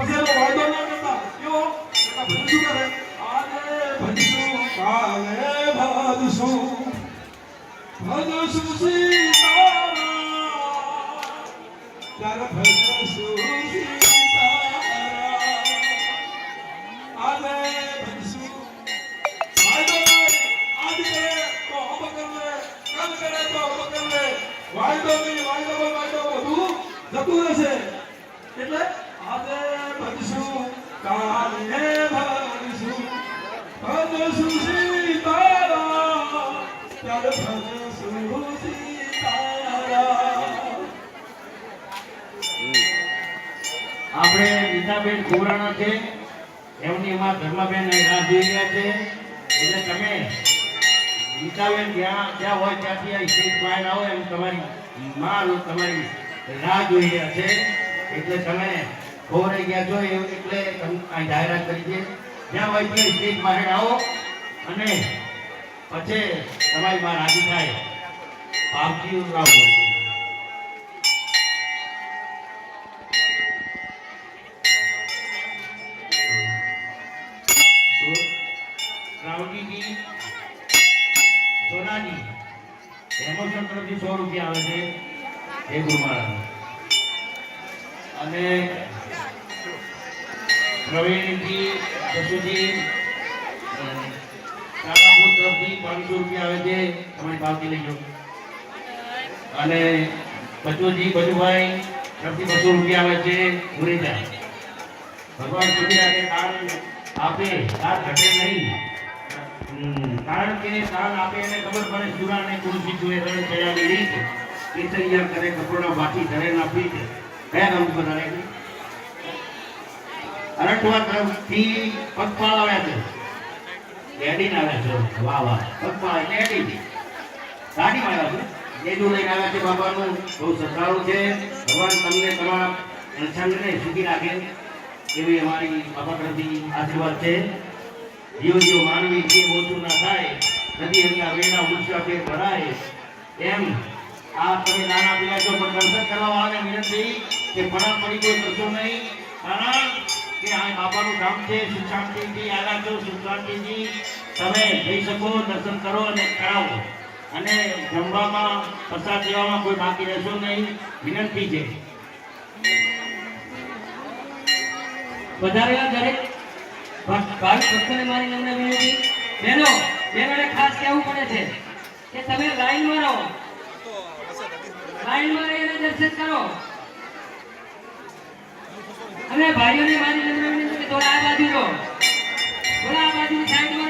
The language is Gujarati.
પછી એનો વાયદો ના કરતા કેવો ભજન આજે તો અબ કરે કાલ કરે તો અબ કરે વાયદો નહીં વાયદો બધું જતું રહેશે એટલે એમની માં ધર્માબેન રાહ જોઈ રહ્યા છે. એટલે તમે ગીતાબેન જ્યાં જ્યાં હોય ત્યાંથી આ સ્ટેજ બહાર આવો એમ તમારી માં તમારી રાહ જોઈ રહ્યા છે. એટલે તમે ખોરાઈ ગયા છો એવું એટલે અહીં જાહેરાત કરી છે. જ્યાં હોય ત્યાં સ્ટેજ બહાર આવો અને પછી તમારી માં રાજી થાય. સોનાજી એમોશન તરફથી સો રૂપિયા આવે છે. ગુરુ અને પ્રવીણજી જસુજી કાકાપુર તરફથી પાંચસો રૂપિયા આવે છે તમારી પાવતી લઈ જાઓ અને બચુજી, બચુભાઈ તરફથી બસો રૂપિયા આવે છે ગુરેજા ભગવાન સુખી દાન આપે, દાન ઘટે નહીં. કારણ કે દાન આપે એને ખબર પડે ચૂરા અને તુલસી જુએ રણ ચડ્યાની એ કેસરિયા કરે કપડોના બાકી ધરે ના છે. કયા ગામ પર અરઠવા તરફથી પગપાળ આવ્યા છે. એડીને આવ્યા છે. વાહ વાહ. પગપાળ એટલે એડી ગાડીમાં આવ્યા છે. જેજુ લઈને આવ્યા છે બાબાનું બહુ સત્તારું છે. ભગવાન તમને તમારા સંઘને સુખી રાખે. એવી અમારી બાબા તરફથી આશીર્વાદ છે. જીવ જીવ માનવી જે ઓછું ના થાય. નદી અહીંયા વેણા ઉત્સાહ ફેર ભરાય. એમ આ તમે નાના પીલા છો પણ દર્શન કરવા વાળાને વિનંતી કે પડા પડી કોઈ કરશો નહીં. કારણ કે આ બાપાનું ધામ છે સુશાંતિજી છો સુખ તમે જઈ શકો, દર્શન કરો અને કરાવો. અને જમવામાં, પ્રસાદ લેવામાં કોઈ બાકી રહેશો નહીં, વિનંતી છે. વધારેલા દરેક ભાવિક ભક્તોને મારી નમ્ર વિનંતી. બહેનો, બહેનોને ખાસ કહેવું પડે છે કે તમે લાઈનમાં રહો. લાઈનમાં રહીને દર્શન કરો. અને ભાઈઓને મારી કે થોડા આ બાજુ રહો. થોડા આ બાજુ સાઈડમાં